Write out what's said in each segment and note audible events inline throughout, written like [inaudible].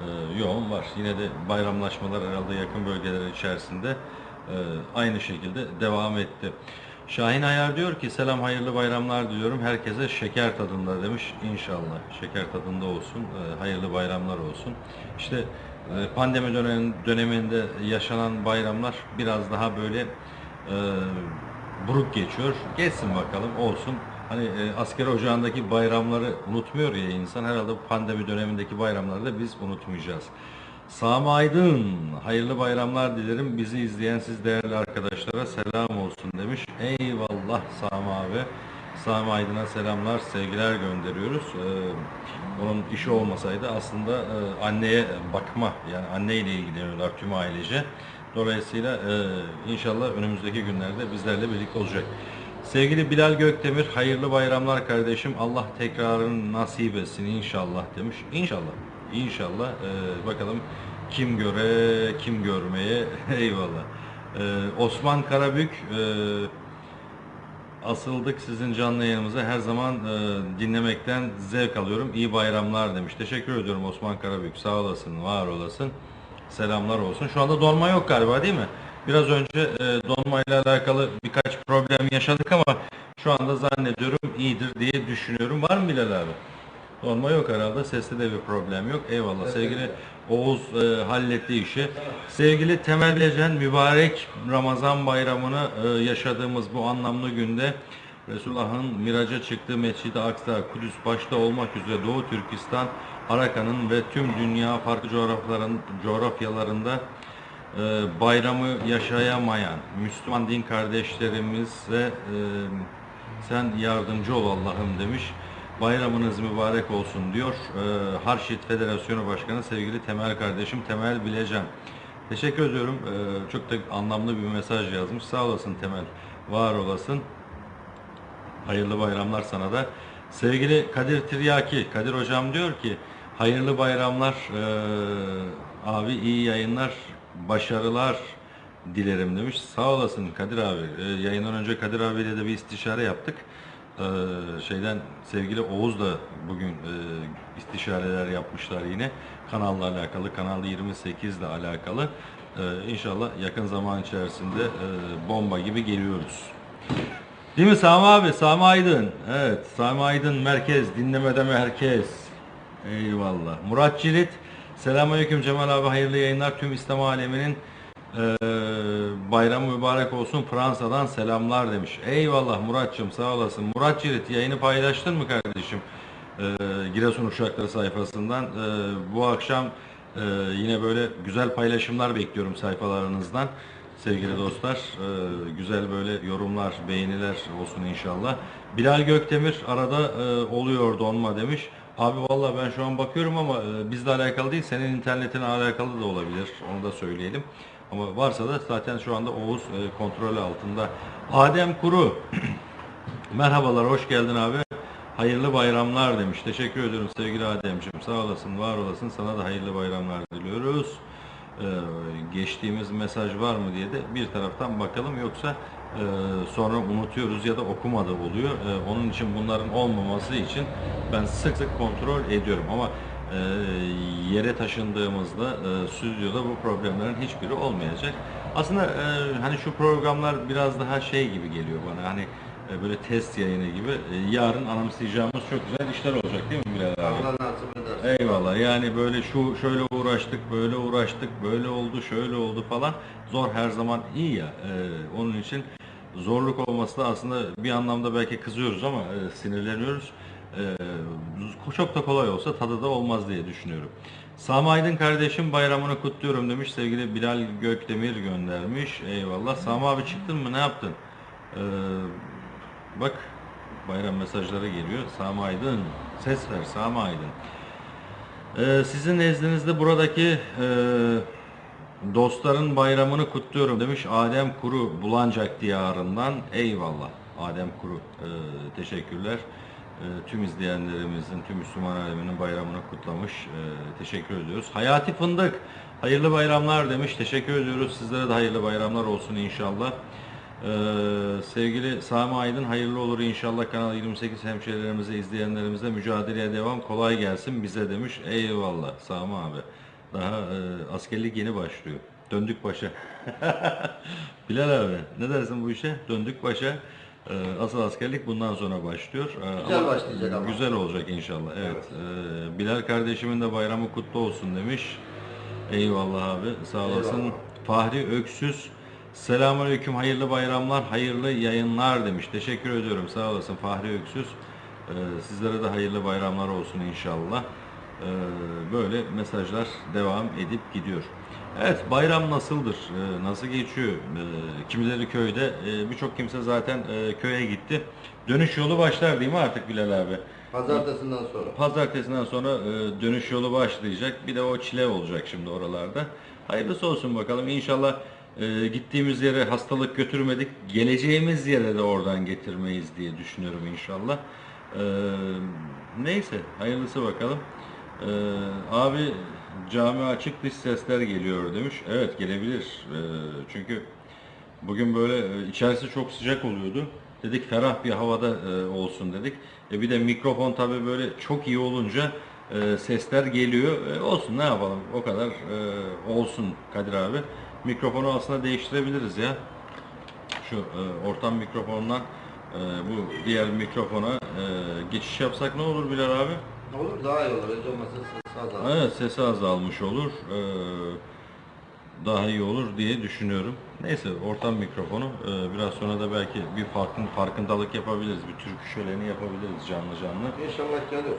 e, yoğun var. Yine de bayramlaşmalar herhalde yakın bölgeler içerisinde e, aynı şekilde devam etti. Şahin Ayar diyor ki selam hayırlı bayramlar diliyorum. Herkese şeker tadında demiş. İnşallah şeker tadında olsun. e, hayırlı bayramlar olsun. İşte pandemi dönem, döneminde yaşanan bayramlar biraz daha böyle e, buruk geçiyor. Geçsin bakalım olsun. Hani e, asker ocağındaki bayramları unutmuyor ya insan. Herhalde bu pandemi dönemindeki bayramları da biz unutmayacağız. Sami Aydın, hayırlı bayramlar dilerim. Bizi izleyen siz değerli arkadaşlara selam olsun demiş. Eyvallah Sami abi. Sami Aydın'a selamlar, sevgiler gönderiyoruz. Ee, onun işi olmasaydı aslında e, anneye bakma, yani anneyle ilgileniyorlar tüm ailece. Dolayısıyla e, inşallah önümüzdeki günlerde bizlerle birlikte olacak. Sevgili Bilal Gökdemir, hayırlı bayramlar kardeşim. Allah tekrarını nasip etsin inşallah demiş. İnşallah, inşallah. Ee, bakalım kim göre, kim görmeye. [laughs] Eyvallah. Ee, Osman Karabük, e, asıldık sizin canlı yayınımıza. Her zaman e, dinlemekten zevk alıyorum. İyi bayramlar demiş. Teşekkür ediyorum Osman Karabük. Sağ olasın, var olasın. Selamlar olsun. Şu anda donma yok galiba değil mi? Biraz önce e, donmayla alakalı birkaç problem yaşadık ama şu anda zannediyorum iyidir diye düşünüyorum. Var mı Bilal abi? Donma yok herhalde. Seste de bir problem yok. Eyvallah. Sevgili Oğuz e, halletti işi. Sevgili Temel Bilecen mübarek Ramazan bayramını e, yaşadığımız bu anlamlı günde Resulullah'ın miraca çıktığı Mescid-i Aksa, Kudüs başta olmak üzere Doğu Türkistan, Arakan'ın ve tüm dünya farklı coğrafyaların, coğrafyalarında e, bayramı yaşayamayan Müslüman din kardeşlerimize e, sen yardımcı ol Allah'ım demiş. Bayramınız mübarek olsun diyor. E, Harşit Federasyonu Başkanı sevgili Temel kardeşim Temel Bilecan. Teşekkür ediyorum. E, çok da anlamlı bir mesaj yazmış. Sağ olasın Temel. Var olasın. Hayırlı bayramlar sana da. Sevgili Kadir Tiryaki, Kadir hocam diyor ki hayırlı bayramlar ee, abi iyi yayınlar, başarılar dilerim demiş. Sağ olasın Kadir abi. Ee, yayından önce Kadir abiyle de bir istişare yaptık. Ee, şeyden sevgili Oğuz da bugün e, istişareler yapmışlar yine. Kanalla alakalı, Kanal 28 ile alakalı. Ee, inşallah yakın zaman içerisinde e, bomba gibi geliyoruz. Değil mi Sami abi? Sami Aydın. Evet. Sami Aydın merkez. Dinlemede merkez. Eyvallah. Murat Cirit. Selamünaleyküm Cemal abi. Hayırlı yayınlar. Tüm İslam aleminin eee bayramı mübarek olsun. Fransa'dan selamlar demiş. Eyvallah Muratçım sağ olasın. Murat Cirit yayını paylaştın mı kardeşim? Eee Giresun Uşakları sayfasından. Eee, bu akşam eee, yine böyle güzel paylaşımlar bekliyorum sayfalarınızdan. Sevgili dostlar, güzel böyle yorumlar, beğeniler olsun inşallah. Bilal Gökdemir arada eee, oluyor donma demiş. Abi vallahi ben şu an bakıyorum ama eee, bizle alakalı değil, senin internetine alakalı da olabilir. Onu da söyleyelim. Ama varsa da zaten şu anda Oğuz eee, kontrol altında. Adem Kuru, [clears throat] merhabalar, hoş geldin abi. Hayırlı bayramlar demiş. Teşekkür ediyorum sevgili Ademciğim. Sağ olasın, var olasın. Sana da hayırlı bayramlar diliyoruz. Ee, geçtiğimiz mesaj var mı diye de bir taraftan bakalım yoksa e, sonra unutuyoruz ya da okumada oluyor. Ee, onun için bunların olmaması için ben sık sık kontrol ediyorum ama e, yere taşındığımızda e, stüdyoda bu problemlerin hiçbiri olmayacak. Aslında e, hani şu programlar biraz daha şey gibi geliyor bana hani e, böyle test yayını gibi. E, yarın anımsayacağımız çok güzel işler olacak değil mi Bilal abi? Allah nasip eder. Eyvallah. Yani böyle şu şöyle uğraştık, böyle uğraştık, böyle oldu, şöyle oldu falan. Zor her zaman iyi ya. Ee, onun için zorluk olması da aslında bir anlamda belki kızıyoruz ama e, sinirleniyoruz. Ee, çok da kolay olsa tadı da olmaz diye düşünüyorum. Sami Aydın kardeşim bayramını kutluyorum demiş. Sevgili Bilal Gökdemir göndermiş. Eyvallah. Sami abi çıktın mı? Ne yaptın? Ee, bak bayram mesajları geliyor. Sami Aydın. Ses ver Sami Aydın. Ee, sizin nezdinizde buradaki e, dostların bayramını kutluyorum demiş Adem Kuru Bulancak diyarından. Eyvallah Adem Kuru. Ee, teşekkürler. Ee, tüm izleyenlerimizin, tüm Müslüman aleminin bayramını kutlamış. Ee, teşekkür ediyoruz. Hayati Fındık hayırlı bayramlar demiş. Teşekkür ediyoruz. Sizlere de hayırlı bayramlar olsun inşallah. Ee, sevgili Sami Aydın hayırlı olur inşallah Kanal 28 hemşehrilerimize, izleyenlerimize mücadeleye devam. Kolay gelsin bize demiş. Eyvallah Sami abi. Daha e, askerlik yeni başlıyor. Döndük başa. [laughs] Bilal abi ne dersin bu işe? Döndük başa. Ee, asıl askerlik bundan sonra başlıyor. Ee, Güzel başlayacak ama. Güzel olacak inşallah. Evet. Ee, Bilal kardeşimin de bayramı kutlu olsun demiş. Eyvallah abi. Sağ olasın. Eyvallah. Fahri Öksüz. Selamünaleyküm. Hayırlı bayramlar, hayırlı yayınlar demiş. Teşekkür ediyorum. Sağ olasın Fahri Öksüz. Ee, sizlere de hayırlı bayramlar olsun inşallah. Ee, böyle mesajlar devam edip gidiyor. Evet bayram nasıldır? Ee, nasıl geçiyor? Ee, kimileri köyde, birçok kimse zaten köye gitti. Dönüş yolu başlar değil mi artık Bilal abi? Pazartesinden sonra. Pazartesinden sonra dönüş yolu başlayacak. Bir de o çile olacak şimdi oralarda. Hayırlısı olsun bakalım. İnşallah e, gittiğimiz yere hastalık götürmedik. Geleceğimiz yere de oradan getirmeyiz diye düşünüyorum inşallah. E, neyse hayırlısı bakalım. E, abi cami açık dış sesler geliyor demiş. Evet gelebilir. E, çünkü Bugün böyle e, içerisi çok sıcak oluyordu. Dedik ferah bir havada e, olsun dedik. E bir de mikrofon tabii böyle çok iyi olunca e, sesler geliyor. E, olsun ne yapalım o kadar e, olsun Kadir abi. Mikrofonu aslında değiştirebiliriz ya. Şu e, ortam mikrofonundan e, bu diğer mikrofona e, geçiş yapsak ne olur Bilal abi? Olur daha iyi olur. Hiç olmazsa ses azalır. Evet sesi azalmış olur. Ee, daha iyi olur diye düşünüyorum. Neyse ortam mikrofonu ee, biraz sonra da belki bir farkın farkındalık yapabiliriz. Bir türkü şöleni yapabiliriz canlı canlı. İnşallah gelir.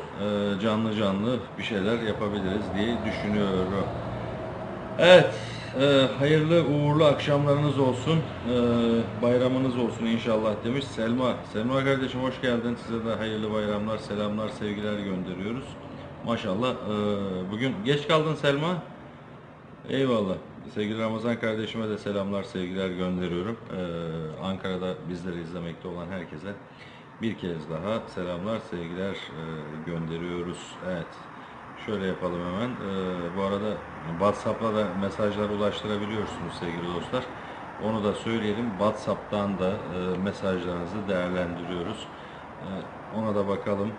Ee, canlı canlı bir şeyler yapabiliriz diye düşünüyorum. Evet, e, hayırlı uğurlu akşamlarınız olsun, e, bayramınız olsun inşallah demiş Selma. Selma kardeşim hoş geldin. Size de hayırlı bayramlar, selamlar, sevgiler gönderiyoruz. Maşallah e, bugün geç kaldın Selma. Eyvallah. Sevgili Ramazan kardeşime de selamlar, sevgiler gönderiyorum. Ee, Ankara'da bizleri izlemekte olan herkese bir kez daha selamlar, sevgiler gönderiyoruz. Evet. Şöyle yapalım hemen. Ee, bu arada WhatsApp'la da mesajlar ulaştırabiliyorsunuz sevgili dostlar. Onu da söyleyelim. WhatsApp'tan da e, mesajlarınızı değerlendiriyoruz. Ee, ona da bakalım.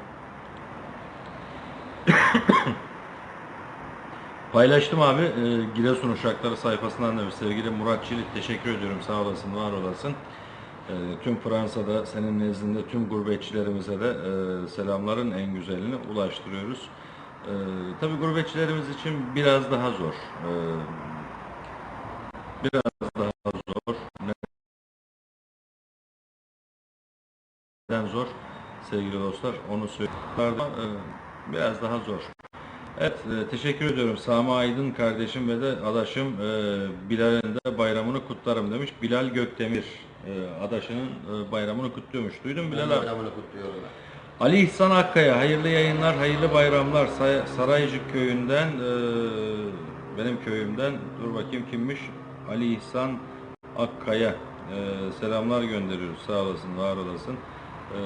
[coughs] Paylaştım abi. E, Giresun Uşakları sayfasından da sevgili Murat Çelik teşekkür ediyorum. Sağ olasın, var olasın. E, tüm Fransa'da senin nezdinde tüm gurbetçilerimize de e, selamların en güzelini ulaştırıyoruz. E, tabii gurbetçilerimiz için biraz daha zor. E, biraz daha zor. Neden zor? Sevgili dostlar onu söylüyorum. E, biraz daha zor. Evet, e, teşekkür ediyorum Sami Aydın kardeşim ve de adaşım e, Bilal'in de bayramını kutlarım demiş. Bilal Gökdemir e, adaşının e, bayramını kutluyormuş. Duydun mu Bilal abi? bayramını kutluyorum. Ali İhsan Akkaya, hayırlı yayınlar, hayırlı bayramlar. Say- Saraycık köyünden, e, benim köyümden, dur bakayım kimmiş? Ali İhsan Akkaya. E, selamlar gönderiyoruz, sağ olasın, var olasın. E,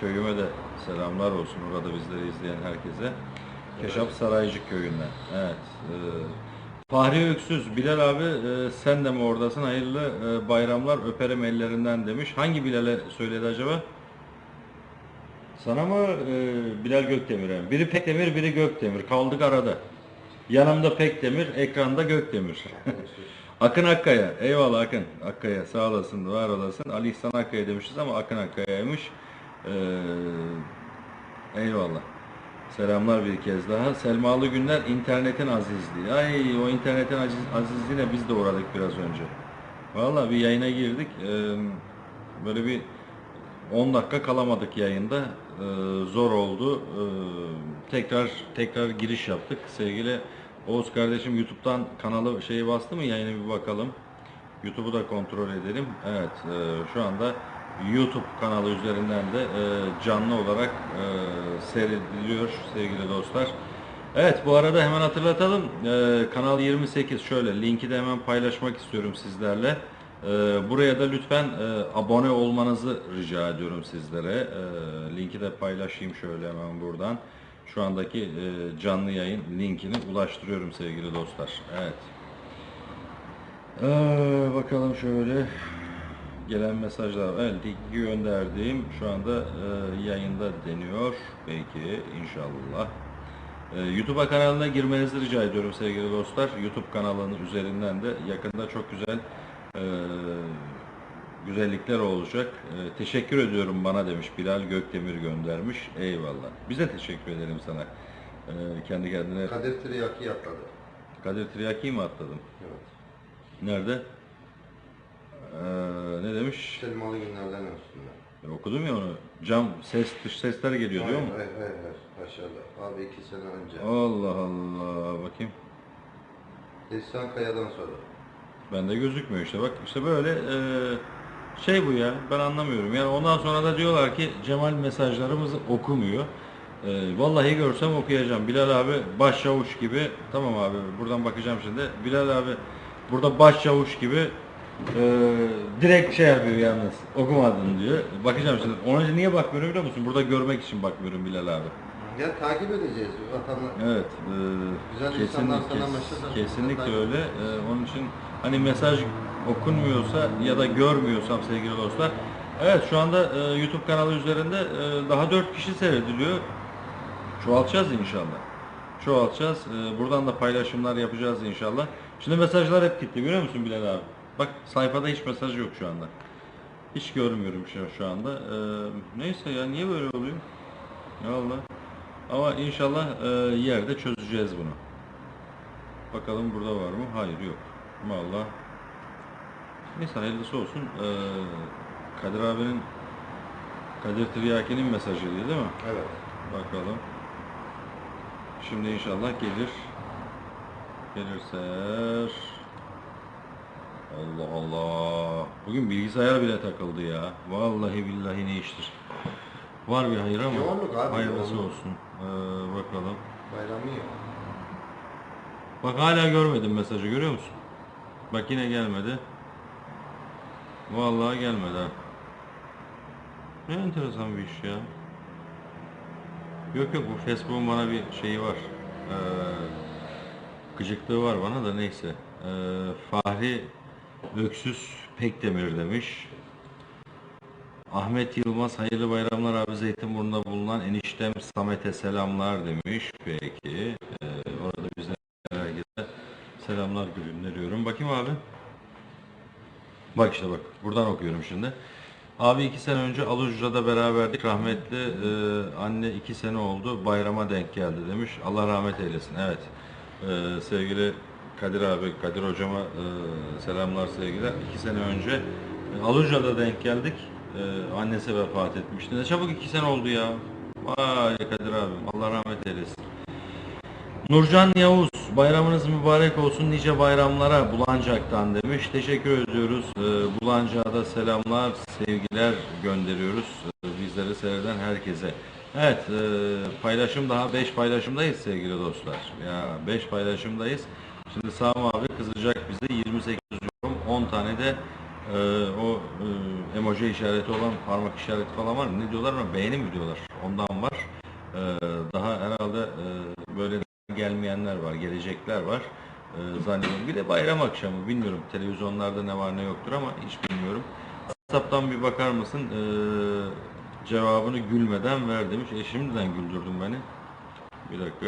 köyüme de selamlar olsun, orada bizleri izleyen herkese. Keşap Saraycık köyünden, evet. E, Fahri Öksüz, Bilal abi e, sen de mi oradasın? Hayırlı e, bayramlar, öperim ellerinden demiş. Hangi Bilal'e söyledi acaba? Sana mı e, Bilal Gökdemir'e? mi? Biri Pekdemir, biri Gökdemir. Kaldık arada. Yanımda Pekdemir, ekranda Gökdemir. [laughs] Akın Akkaya. Eyvallah Akın. Akkaya sağ olasın, var olasın. Ali İhsan Akkaya demişiz ama Akın Akkaya'ymış. Ee, eyvallah. Selamlar bir kez daha. Selmalı günler internetin azizliği. Ay o internetin aziz, azizliğine biz de uğradık biraz önce. Vallahi bir yayına girdik. Ee, böyle bir 10 dakika kalamadık yayında. Ee, zor oldu. Ee, tekrar tekrar giriş yaptık. Sevgili Oğuz kardeşim YouTube'dan kanalı şeyi bastı mı? Yayına bir bakalım. YouTube'u da kontrol edelim. Evet, e, şu anda YouTube kanalı üzerinden de e, canlı olarak e, seyrediliyor sevgili dostlar. Evet, bu arada hemen hatırlatalım. E, Kanal 28 şöyle linki de hemen paylaşmak istiyorum sizlerle. E, Buraya da lütfen e, abone olmanızı rica ediyorum sizlere. E, Linki de paylaşayım şöyle hemen buradan. Şu andaki e, canlı yayın linkini ulaştırıyorum sevgili dostlar. Evet. Ee, bakalım şöyle. gelen mesajlar. Evet gönderdiğim şu anda e, yayında deniyor. Belki inşallah. E, YouTube kanalına girmenizi rica ediyorum sevgili dostlar. YouTube kanalının üzerinden de yakında çok güzel e, güzellikler olacak. E, teşekkür ediyorum bana demiş Bilal Gökdemir göndermiş. Eyvallah. Bize teşekkür ederim sana. E, kendi kendine Kadir Tiryaki atladı. Kadir Tiryaki mi atladım? Evet. Nerede? Ee, ne demiş? Selmalı günlerden üstünde. E, okudum ya onu. Cam, ses, dış sesler geliyor diyor mu? Hayır hayır hayır. Maşallah. Abi iki sene önce. Allah Allah. Bakayım. İhsan Kaya'dan sonra. Bende gözükmüyor işte. Bak işte böyle e, şey bu ya. Ben anlamıyorum. Yani ondan sonra da diyorlar ki Cemal mesajlarımızı okumuyor. E, vallahi görsem okuyacağım. Bilal abi başçavuş gibi. Tamam abi buradan bakacağım şimdi. Bilal abi burada başçavuş gibi e, direkt şey yapıyor yalnız. Okumadın diyor. Bakacağım şimdi. Ona niye bakmıyorum biliyor musun? Burada görmek için bakmıyorum Bilal abi. Ya takip edeceğiz vatanı. Evet, e, Güzel kesinlikle, insanlar sana mesaj atıyor. kesinlikle öyle. E, onun için hani mesaj okunmuyorsa ya da görmüyorsam sevgili dostlar, evet şu anda e, YouTube kanalı üzerinde e, daha 4 kişi seyrediliyor. Çoğaltacağız inşallah. Çoğaltacağız. E, buradan da paylaşımlar yapacağız inşallah. Şimdi mesajlar hep gitti görüyor musun Bilal abi? Bak sayfada hiç mesaj yok şu anda. Hiç görmüyorum şu, şu anda. E, neyse ya niye böyle oluyor? Ya Allah. Ama inşallah e, yerde çözeceğiz bunu. Bakalım burada var mı? Hayır yok. Vallahi. Neyse hayırlısı olsun. E, Kadir abinin Kadir Tiryaki'nin mesajıydı değil mi? Evet. Bakalım. Şimdi inşallah gelir. Gelirse Allah Allah. Bugün bilgisayar bile takıldı ya. Vallahi billahi ne iştir. Var bir hayır ama Yoğunluk abi, hayırlısı yoğunluk. olsun. Ee, bakalım. Bayramı yok. Bak hala görmedim mesajı görüyor musun? Bak yine gelmedi. Vallahi gelmedi ha. Ne enteresan bir iş ya. Yok yok bu Facebook'un bana bir şeyi var. Ee, gıcıklığı var bana da neyse. Ee, Fahri Öksüz Pekdemir demiş. Ahmet Yılmaz hayırlı bayramlar abi Zeytinburnu'nda bulunan eniştem Samet'e selamlar demiş. Peki. Ee, orada bize herkese selamlar gönderiyorum. Bakayım abi. Bak işte bak. Buradan okuyorum şimdi. Abi iki sene önce Alucra'da beraberdik. Rahmetli e, anne iki sene oldu. Bayrama denk geldi demiş. Allah rahmet eylesin. Evet. E, sevgili Kadir abi, Kadir hocama e, selamlar sevgiler. İki sene önce e, Alucra'da denk geldik. E, annesi vefat etmişti. Ne çabuk iki sene oldu ya. Vay Kadir abim. Allah rahmet eylesin. Nurcan Yavuz, bayramınız mübarek olsun nice bayramlara Bulancak'tan demiş. Teşekkür ediyoruz. Ee, Bulancak'a da selamlar, sevgiler gönderiyoruz. Ee, bizleri seyreden herkese. Evet, e, paylaşım daha 5 paylaşımdayız sevgili dostlar. Ya 5 paylaşımdayız. Şimdi Sami abi kızacak bize 28 yorum, 10 tane de e, o e, emoji işareti olan parmak işareti falan var. Ne diyorlar ama beğeni mi diyorlar? Ondan var. Ee, daha herhalde e, böyle gelmeyenler var, gelecekler var. Ee, zannediyorum. Bir de bayram akşamı bilmiyorum televizyonlarda ne var ne yoktur ama hiç bilmiyorum. WhatsApp'tan bir bakar mısın? Ee, cevabını gülmeden ver demiş. E şimdiden güldürdün beni. Bir dakika.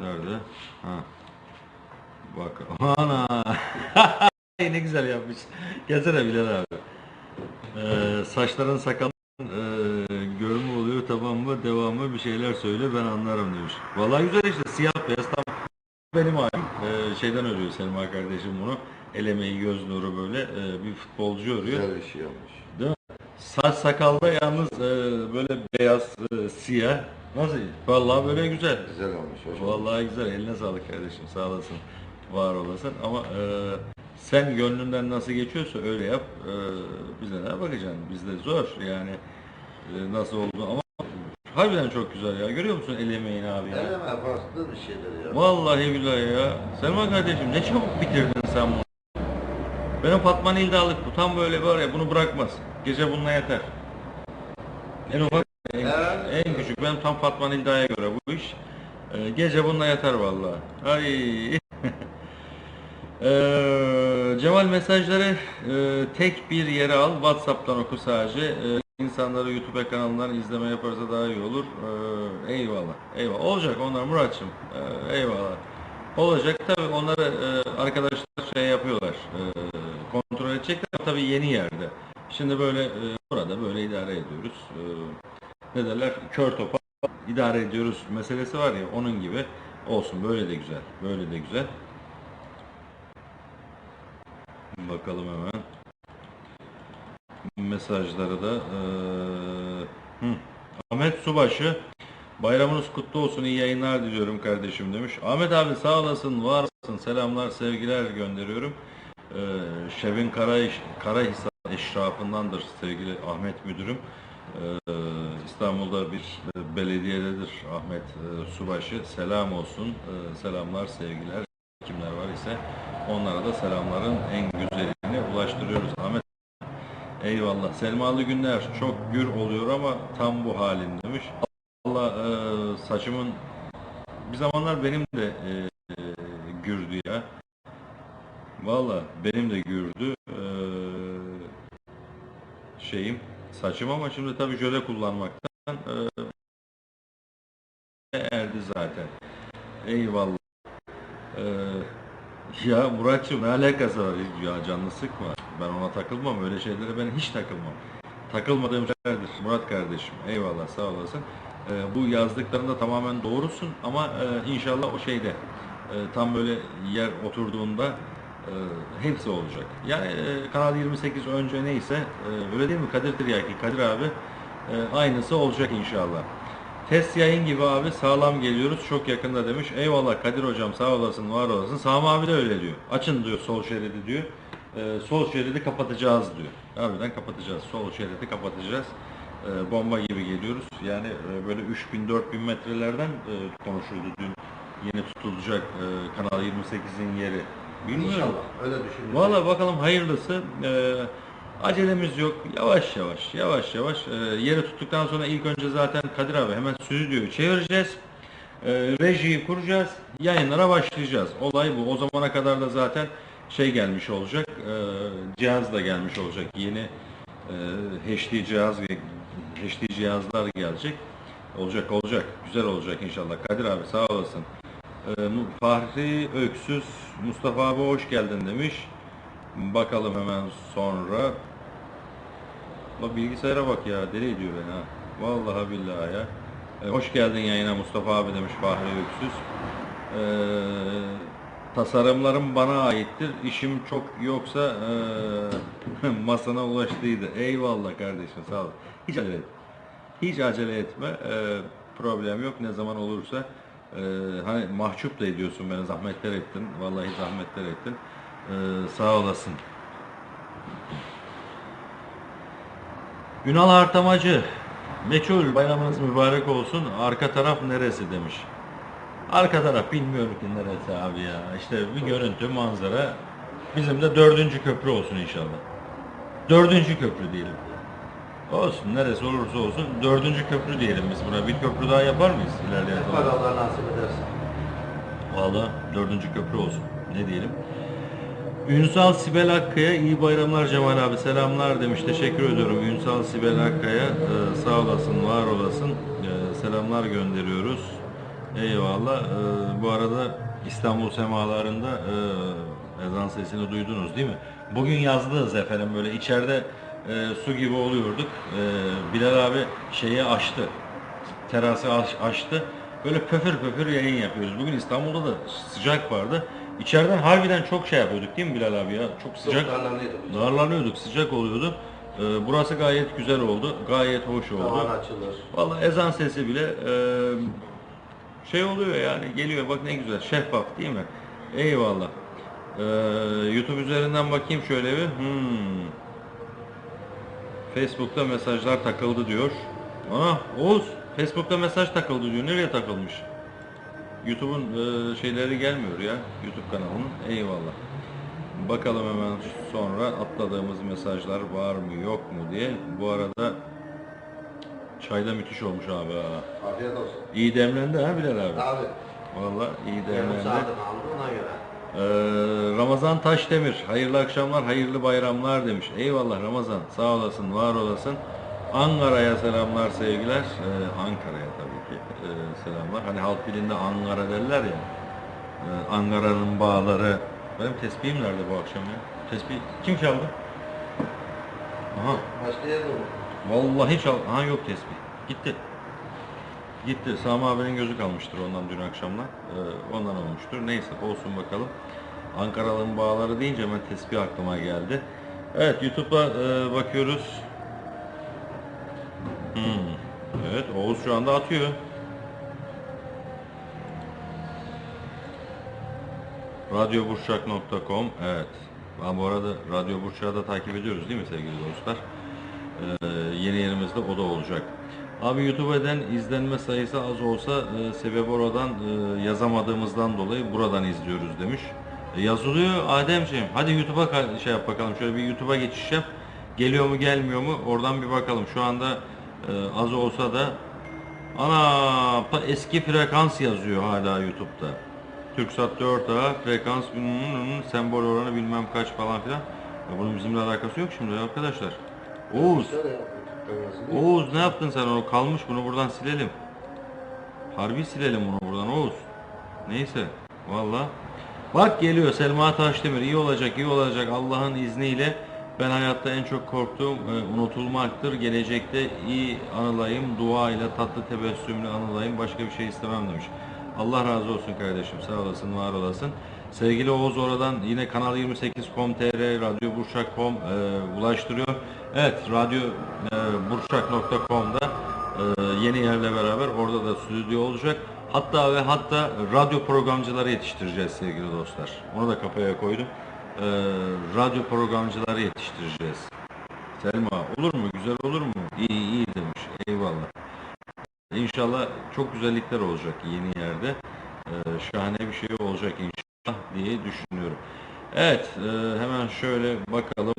Nerede? Ha. Bak. Ana. [laughs] ne güzel yapmış. Gelsene Bilal abi. Ee, saçların sakalın e, görümü oluyor tamam mı devamı bir şeyler söyle ben anlarım demiş. Vallahi güzel işte siyah beyaz tam benim halim. Ee, şeyden örüyor Selma kardeşim bunu. El emeği göz nuru böyle e, bir futbolcu örüyor. Güzel bir şey yapmış. Değil mi? Saç sakalda yalnız e, böyle beyaz e, siyah. Nasıl? Vallahi böyle güzel. Güzel olmuş hocam. Vallahi güzel. Eline sağlık kardeşim. Sağ olasın. Var olasın. Ama e, sen gönlünden nasıl geçiyorsa öyle yap. E, bize ne bakacaksın? Bizde zor yani. E, nasıl oldu ama harbiden çok güzel ya. Görüyor musun el emeğini abi ya? Eleme farklı bir şeydir ya. Vallahi billahi ya. Selma kardeşim ne çabuk bitirdin sen bunu. Benim Fatma Nildalık bu. Tam böyle var ya bunu bırakmaz. Gece bununla yeter. En ufak, en, Evet. en küçük. Ben tam Fatma Nilda'ya göre bu iş. Ee, gece bununla yeter vallahi. Ay. Ee, Cemal mesajları e, tek bir yere al. WhatsApp'tan oku sadece. Ee, insanları YouTube kanalından izleme yaparsa daha iyi olur. Ee, eyvallah. Eyvallah. Olacak onlar Muratçım. Ee, eyvallah. Olacak tabii onları e, arkadaşlar şey yapıyorlar. e, kontrol edecekler tabii yeni yerde. Şimdi böyle e, burada böyle idare ediyoruz. Ee, ne derler? Kör topa idare ediyoruz meselesi var ya onun gibi olsun. Böyle de güzel. Böyle de güzel. Bakalım hemen. Mesajları da hı. Ahmet Subaşı Bayramınız kutlu olsun, iyi yayınlar diliyorum kardeşim demiş. Ahmet abi sağ olasın, var olasın, selamlar, sevgiler gönderiyorum. Eee Şevin Kara, Karahisar eşrafındandır sevgili Ahmet müdürüm. Eee, İstanbul'da bir e, belediyededir Ahmet e, Subaşı. Selam olsun, eee, selamlar, sevgiler. Kimler var ise onlara da selamların en güzelini ulaştırıyoruz. Ahmet Eyvallah. Selmalı günler çok gür oluyor ama tam bu halin demiş. Allah e, saçımın bir zamanlar benim de e, gürdü ya. Valla benim de gürdü e, şeyim saçım ama şimdi tabii jöle kullanmaktan e, erdi zaten. Eyvallah. Ya Muratçım ne alakası var? Ya canını sıkma. Ben ona takılmam. Öyle şeylere ben hiç takılmam. Takılmadığım şeylerdir Murat kardeşim. Eyvallah sağ olasın. Ee, bu yazdıklarında tamamen doğrusun ama e, inşallah o şeyde e, tam böyle yer oturduğunda e, hepsi olacak. Yani e, Kanal 28 önce neyse e, öyle değil mi Kadir Tiryaki? Kadir abi e, aynısı olacak inşallah. Test yayın gibi abi sağlam geliyoruz çok yakında demiş. Eyvallah Kadir hocam sağ olasın var olasın. Sami abi de öyle diyor. Açın diyor sol şeridi diyor. Ee, sol şeridi kapatacağız diyor. Harbiden kapatacağız. Sol şeridi kapatacağız. Ee, bomba gibi geliyoruz. Yani e, böyle 3000-4000 metrelerden e, konuşuldu dün. Yeni tutulacak e, Kanal 28'in yeri. Bilmiyorum. İnşallah öyle düşünüyorum. Valla bakalım hayırlısı. Ee, acelemiz yok. Yavaş yavaş, yavaş yavaş. Ee, yeri tuttuktan sonra ilk önce zaten Kadir abi hemen stüdyoyu çevireceğiz. Ee, rejiyi kuracağız. Yayınlara başlayacağız. Olay bu. O zamana kadar da zaten şey gelmiş olacak. ee, cihaz da gelmiş olacak. Yeni ee, HD cihaz HD cihazlar gelecek. Olacak olacak. Güzel olacak inşallah. Kadir abi sağ olasın. Mu- Fahri Öksüz Mustafa abi hoş geldin demiş. Bakalım hemen sonra. Bak bilgisayara bak ya deli ediyor beni ha. Vallahi billahi ya. Ee, hoş geldin yayına Mustafa abi demiş Fahri Öksüz. Ee, tasarımlarım bana aittir. İşim çok yoksa ee, [laughs] masana ulaştıydı. Eyvallah kardeşim sağ ol. Hiç acele etme. Hiç acele etme. Ee, problem yok. Ne zaman olursa ee, hani mahcup da ediyorsun beni. Zahmetler ettin. Vallahi zahmetler ettin. Ee, sağ olasın. Ünal Artamacı. Meçhul bayramınız mübarek olsun. Arka taraf neresi demiş. Arka taraf bilmiyorum ki neresi abi ya. İşte bir görüntü, manzara. Bizim de dördüncü köprü olsun inşallah. Dördüncü köprü diyelim. Olsun neresi olursa olsun dördüncü köprü diyelim biz buna. Bir köprü daha yapar mıyız ilerleyen Bak zaman? Allah nasip ederse. Valla dördüncü köprü olsun. Ne diyelim? Ünsal Sibel Akkaya iyi bayramlar Cemal abi selamlar demiş. Teşekkür ediyorum Ünsal Sibel Akkaya. Ee, sağ olasın, var olasın. Ee, selamlar gönderiyoruz. Eyvallah. Ee, bu arada İstanbul semalarında e, ezan sesini duydunuz değil mi? Bugün yazdınız efendim böyle içeride e, su gibi oluyorduk. Ee, Bilal abi şeyi açtı terası aç- açtı. Böyle pöfür pöfür yayın yapıyoruz. Bugün İstanbul'da da sıcak vardı. İçeriden harbiden çok şey yapıyorduk değil mi Bilal abi ya? Çok sıcak. Çok darlanıyorduk. Darlanıyorduk, sıcak oluyordu. Ee, burası gayet güzel oldu. Gayet hoş oldu. Tavan açılır. Vallahi ezan sesi bile e, şey oluyor yani geliyor bak ne güzel şeffaf değil mi? Eyvallah. Ee, YouTube üzerinden bakayım şöyle bir. Hmm. Facebook'ta mesajlar takıldı diyor. Ana Oğuz Facebook'ta mesaj takıldı diyor. Nereye takılmış? YouTube'un e, şeyleri gelmiyor ya. YouTube kanalının. Eyvallah. Bakalım hemen sonra atladığımız mesajlar var mı yok mu diye. Bu arada çay da müthiş olmuş abi ha. Afiyet olsun. İyi demlendi ha Bilal abi. Abi. Vallahi iyi demlendi. ona göre. Ee, Ramazan Taşdemir, hayırlı akşamlar, hayırlı bayramlar demiş. Eyvallah Ramazan, sağ olasın, var olasın. Ankara'ya selamlar, sevgiler. Ee, Ankara'ya tabii ki ee, selamlar. Hani halk dilinde Ankara derler ya. Ee, Ankara'nın bağları. Benim tespihim nerede bu akşam ya? Tespih kim çaldı? Aha, Başka yerde olur. vallahi çal. Aha yok tespih. Gitti. Gitti. Sami abinin gözü kalmıştır ondan dün akşamdan. Ee, ondan olmuştur. Neyse olsun bakalım. Ankaralı'nın bağları deyince hemen tespih aklıma geldi. Evet YouTube'a e, bakıyoruz. Hmm. Evet Oğuz şu anda atıyor. Radyoburçak.com Evet. Ben bu arada Radyo Burçak'ı da takip ediyoruz değil mi sevgili dostlar? Ee, yeni yerimizde o da olacak. Abi YouTube'den izlenme sayısı az olsa e, sebebi oradan e, yazamadığımızdan dolayı buradan izliyoruz demiş. E, yazılıyor Ademciğim. Hadi YouTube'a şey yap bakalım. Şöyle bir YouTube'a geçiş yap. Geliyor mu gelmiyor mu? Oradan bir bakalım. Şu anda e, az olsa da ana eski frekans yazıyor hala YouTube'da. Türksat 4A frekans sembol oranı bilmem kaç falan filan. Ya bunun bizimle alakası yok şimdi arkadaşlar. Oğuz. Oğuz ne yaptın sen onu kalmış bunu buradan silelim. Harbi silelim bunu buradan Oğuz. Neyse valla. Bak geliyor Selma Taşdemir iyi olacak iyi olacak Allah'ın izniyle. Ben hayatta en çok korktuğum e, unutulmaktır. Gelecekte iyi anılayım, dua ile tatlı tebessümle anılayım. Başka bir şey istemem demiş. Allah razı olsun kardeşim. Sağ olasın, var olasın. Sevgili Oğuz oradan yine Kanal 28.com.tr, Radyo Burçak.com e, ulaştırıyor. Evet, Radyo e, Burçak.com'da e, yeni yerle beraber orada da stüdyo olacak. Hatta ve hatta radyo programcıları yetiştireceğiz sevgili dostlar. Onu da kafaya koydum. E, radyo programcıları yetiştireceğiz. Selma olur mu? Güzel olur mu? İyi iyi demiş. Eyvallah. İnşallah çok güzellikler olacak yeni yerde. Ee, şahane bir şey olacak inşallah diye düşünüyorum. Evet, e, hemen şöyle bakalım.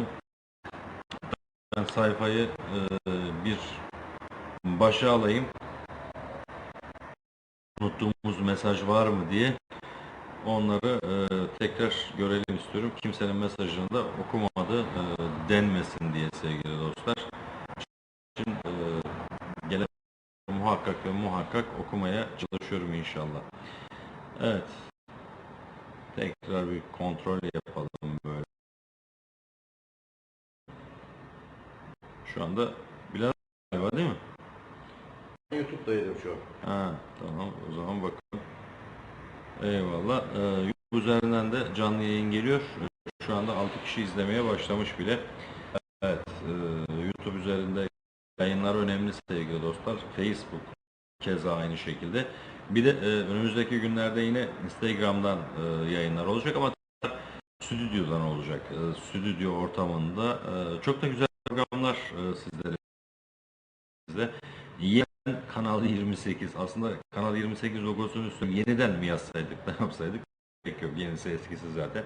Ben sayfayı e, bir başa alayım. Unuttuğumuz mesaj var mı diye. Onları e, tekrar görelim istiyorum. Kimsenin mesajını da okumadı e, denmesin diye sevgili dostlar. Şimdi e, gelen muhakkak ve muhakkak okumaya çalışıyorum inşallah. Evet. Tekrar bir kontrol yapalım böyle. Şu anda Bilal galiba değil mi? YouTube'daydım şu an. Ha, tamam o zaman bakalım. Eyvallah. Ee, YouTube üzerinden de canlı yayın geliyor. Şu anda 6 kişi izlemeye başlamış bile. Evet, e, YouTube üzerinde yayınlar önemli sevgili dostlar. Facebook keza aynı şekilde. Bir de e, önümüzdeki günlerde yine Instagram'dan e, yayınlar olacak ama stüdyodan olacak. E, stüdyo ortamında e, çok da güzel programlar e, sizlere sizde. [laughs] Kanal 28 aslında Kanal 28 logosunun üstüne yeniden mi yazsaydık [laughs] ne yapsaydık pek yok yenisi eskisi zaten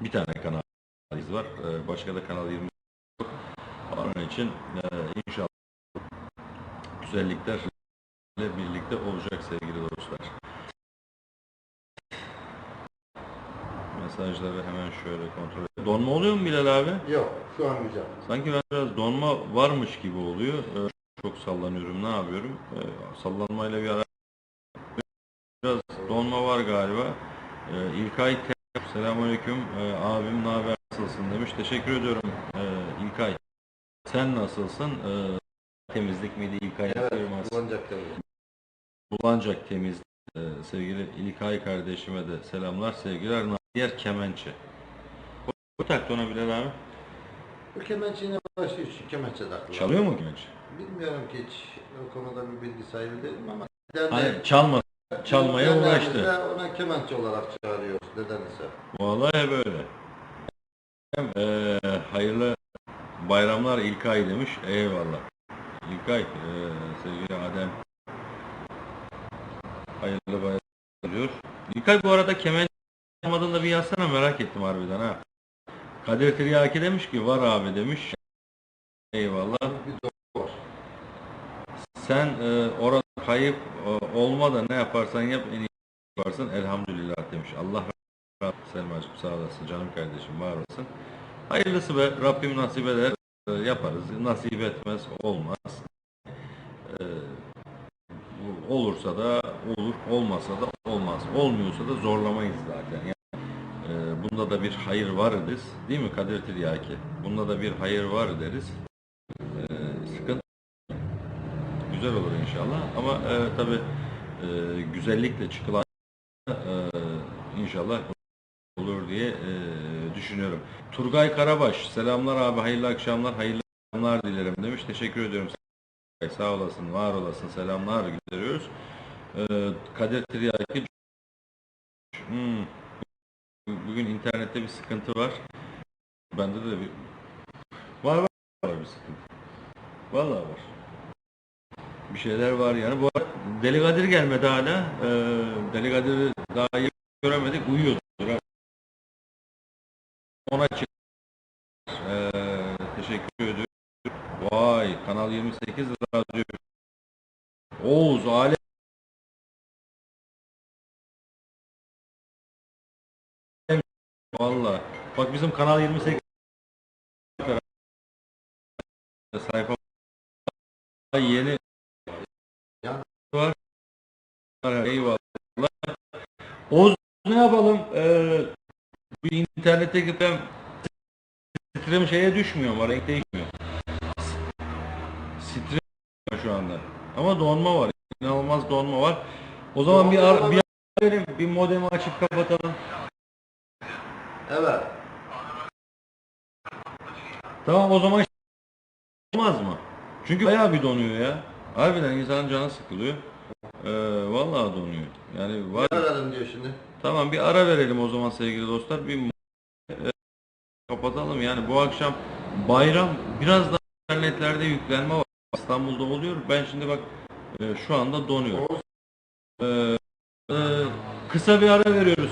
bir tane kanalımız var Ee, başka da Kanal 28 yok onun için e, inşallah güzellikler birlikte olacak sevgili dostlar mesajları hemen şöyle kontrol edelim. Donma oluyor mu Bilal abi? Yok şu an güzel. Sanki ben biraz donma varmış gibi oluyor. Çok sallanıyorum. Ne yapıyorum? Ee, sallanmayla bir ara biraz donma var galiba. Ee, İlkay Selamünaleyküm. Ee, abim ne haber nasılsın demiş. Teşekkür ediyorum ee, İlkay. Sen nasılsın? Ee, temizlik miydi İlkay Evet kullanacak tabii. Bulancak temiz. Ee, sevgili İlkay kardeşime de selamlar, sevgiler. Diğer Kemençe. Bu, bu taktı ona Bilal abi. Bu kemençeyle başlıyor şu kemençe takılı. Çalıyor mu Kemençe? Bilmiyorum ki hiç o konuda bir bilgi sahibi değilim ama dernek- Hani çalma, çalmaya uğraştı. derneğimizde Ona kemençe olarak çağırıyoruz nedense. Vallahi böyle. Eee hayırlı bayramlar İlkay demiş. Eyvallah. İlkay, eee, sevgili Adem. Hayırlı bayramlar diyor. İlkay bu arada kemen çalmadığını da bir yazsana merak ettim harbiden ha. Kadir Tiryaki demiş ki var abi demiş. Eyvallah. Bir. Sen eee, orada kayıp e, olma da ne yaparsan yap en iyi yaparsın elhamdülillah demiş. Allah Selma'cığım sağ olasın canım kardeşim var olasın. Hayırlısı be Rabbim nasip eder e, yaparız. Nasip etmez olmaz. E, olursa da olur, olmasa da olmaz. Olmuyorsa da zorlamayız zaten. Yani, e, bunda da bir hayır var deriz. Değil mi Kadir Tiryaki? Bunda da bir hayır var deriz. Güzel olur inşallah. Ama e, tabi güzellikle çıkılan e, inşallah olur diye e, düşünüyorum. Turgay Karabaş, selamlar abi, hayırlı akşamlar, hayırlı akşamlar dilerim demiş. Teşekkür ediyorum. Sağ olasın, var olasın, selamlar gönderiyoruz. E, Kadir Tiryaki, hmm, bugün internette bir sıkıntı var. Bende de bir var var, var bir sıkıntı. Vallahi var. Bir şeyler var yani. Bu Deli Kadir gelmedi hala. Ee, Deli Kadir'i daha iyi göremedik. Uyuyordur. ha. Ona çık. Ee, teşekkür ediyorum. Vay Kanal 28 radyo. Oğuz Alem. Valla. Bak bizim Kanal 28 sayfa yeni Eyvallah. Oğuz ne yapalım? Ee, bu internetteki ben stream şeye düşmüyor ama renk değişmiyor. Stream şu anda. Ama donma var. İnanılmaz donma var. O zaman bir ara, bir, verelim, bir modemi açıp kapatalım. Evet. Tamam o zaman olmaz mı? Çünkü bayağı bir donuyor ya. Harbiden insanın canı sıkılıyor. Ee, vallahi donuyor. Yani var. Ne aradın diyor şimdi. Tamam bir ara verelim o zaman sevgili dostlar. Bir e, kapatalım. Yani bu akşam bayram biraz da internetlerde yüklenme var. İstanbul'da oluyor. Ben şimdi bak e, şu anda donuyor. Ee, e, kısa bir ara veriyoruz